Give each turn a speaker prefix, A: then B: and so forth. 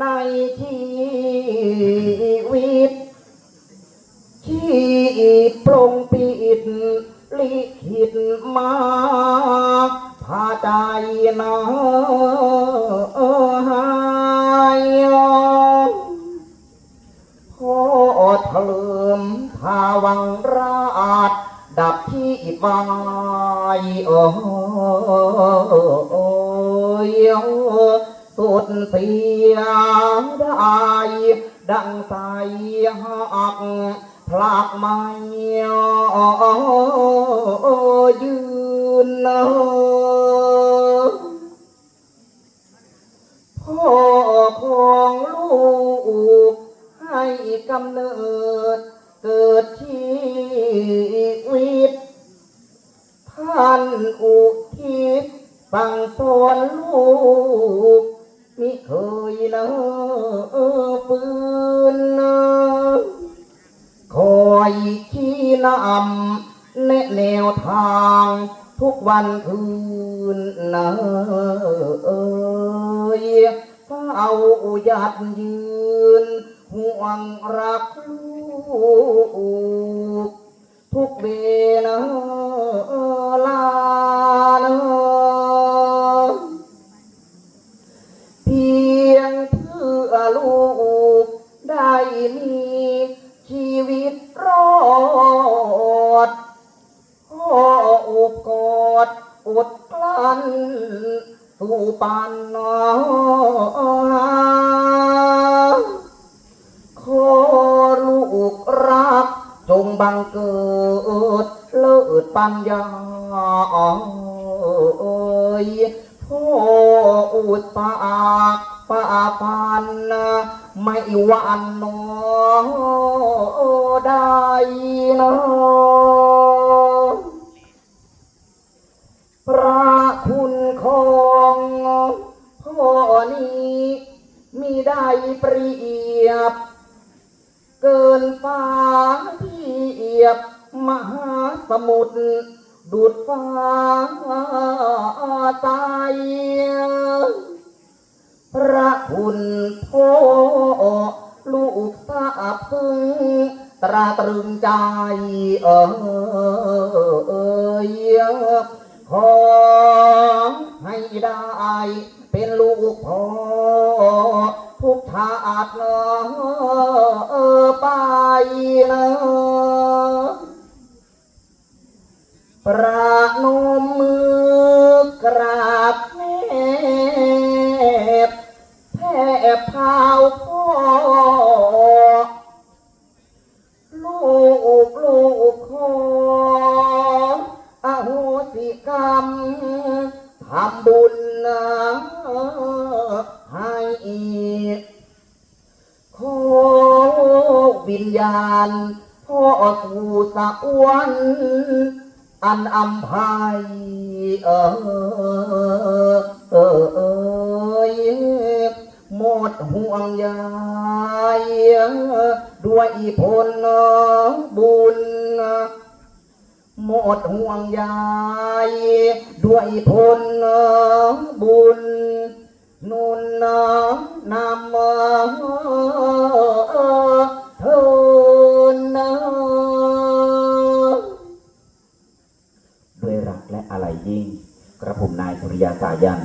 A: ในชีวิต ที่ปรงปิดลิขิตมาพาใจนาหายพ่อเถลิมพาวังราชดับที่วายโอ้ย สุดเสียได้ ดังใสหักพลากไม่ยืนนอพ่อของลูก ให้กำเนิด เกิดชีวิต ท่านอุทิศสั่งสอนลูก มิเคยเนอฟื้นนคอยชี้นำแนะแนวทางทุกวันคืนนะเอยเฝ้าหยัดยืน ห่วงรักลูก ทุกเวลา สู่ปานนอขอลูกรัก จงบังเกิด เลิศปัญญาเอ่ยพ่ออุตสาห์ฝ่าฟันไม่หวันนอได้นอ นี้มีได้เปรียบ เกินฟ้าเทียบ มหาสมุทรดูดฟ้าใจพระคุณพ่อลูกทราบซึ้งตราตรึงใจเออขอให้ได้ เป็นลูกพ่อทุกชาติเนอไปนอประนมมือกราบแทบแทบเท้าพ่อลูกลูกขออโหสิกรรม ทำบุญนะให้ขอวิญญาณ พ่อสู่สวรรค์อันอัมภัยเออเออเอยหมดห่วงใยด้วยผลบุญ หมดห่วงใยด้วยพลบุญ นุนนำเทินด้วยรักและอะไรยิ่ง กระผมนายสุริยาสายัน